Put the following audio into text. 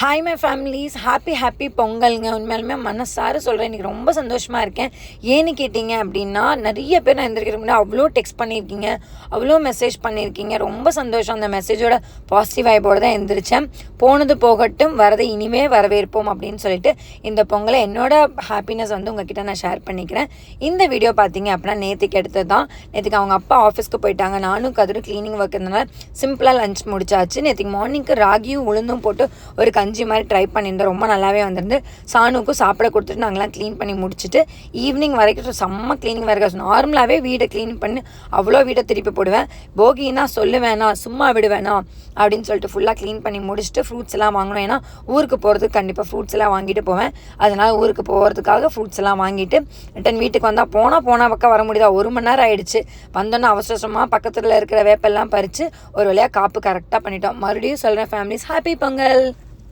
Hi my families happy happy பொங்கல்ங்க உண்மையாலுமே மனசார சொல்கிறேன் இன்றைக்கி ரொம்ப சந்தோஷமாக இருக்கேன். ஏன்னு கேட்டிங்க அப்படின்னா நிறைய பேர் நான் எந்திரிக்கிற முன்னாடி அவ்வளோ டெக்ஸ்ட் பண்ணியிருக்கீங்க. அவ்வளோ மெசேஜ் பண்ணியிருக்கீங்க. ரொம்ப சந்தோஷம் அந்த மெசேஜோட பாசிட்டிவ் வைப்போடு தான் எந்திரிச்சேன். போனது போகட்டும் வரதை இனிமே வரவேற்போம் அப்படின்னு சொல்லிட்டு இந்த பொங்கலை என்னோட ஹாப்பினஸ் வந்து உங்ககிட்ட நான் ஷேர் பண்ணிக்கிறேன். இந்த வீடியோ பார்த்தீங்க அப்படின்னா நேற்றுக்கு எடுத்தது தான். நேற்றுக்கு அவங்க அப்பா ஆஃபீஸ்க்கு போயிட்டாங்க. நானும் கதிரும் க்ளீனிங் ஒர்க் இருந்தனால சிம்பிளாக லஞ்ச் முடிச்சாச்சு. நேற்றுக்கு மார்னிங்க்கு ராகியும் உளுந்தும் போட்டு ஒரு கஞ்சி மாதிரி ட்ரை பண்ணியிருந்தோம் ரொம்ப நல்லாவே வந்திருந்து சாணுக்கும் சாப்பிட கொடுத்துட்டு நாங்களாம் க்ளீன் பண்ணி முடிச்சுட்டு ஈவினிங் வரைக்கும் செம்ம க்ளீனிங் வரைக்கும் நார்மலாகவே வீடை க்ளீன் பண்ணி அவ்வளோ வீடை திருப்பி போடுவேன். போகினா சொல்ல வேணாம் சும்மா விட வேணாம் அப்படின்னு சொல்லிட்டு ஃபுல்லாக க்ளீன் பண்ணி முடிச்சுட்டு ஃப்ரூட்ஸ் எல்லாம் வாங்கணும். ஏன்னா ஊருக்கு போகிறதுக்கு கண்டிப்பாக ஃப்ரூட்ஸ் எல்லாம் வாங்கிட்டு போவேன். அதனால் ஊருக்கு போகிறதுக்காக ஃப்ரூட்ஸ் எல்லாம் வாங்கிட்டு ரிட்டன் வீட்டுக்கு வந்தால் போனால் போனால் பக்கம் வர முடியுதா? ஒரு மணி நேரம் ஆயிடுச்சு. வந்தோன்னே அவசரமாக பக்கத்தில் இருக்கிற வேப்பெல்லாம் பறித்து ஒரு வழியாக காப்பு கரெக்டாக பண்ணிட்டோம். மறுபடியும் சொல்கிறேன் ஃபேமிலிஸ் ஹாப்பி பொங்கல்.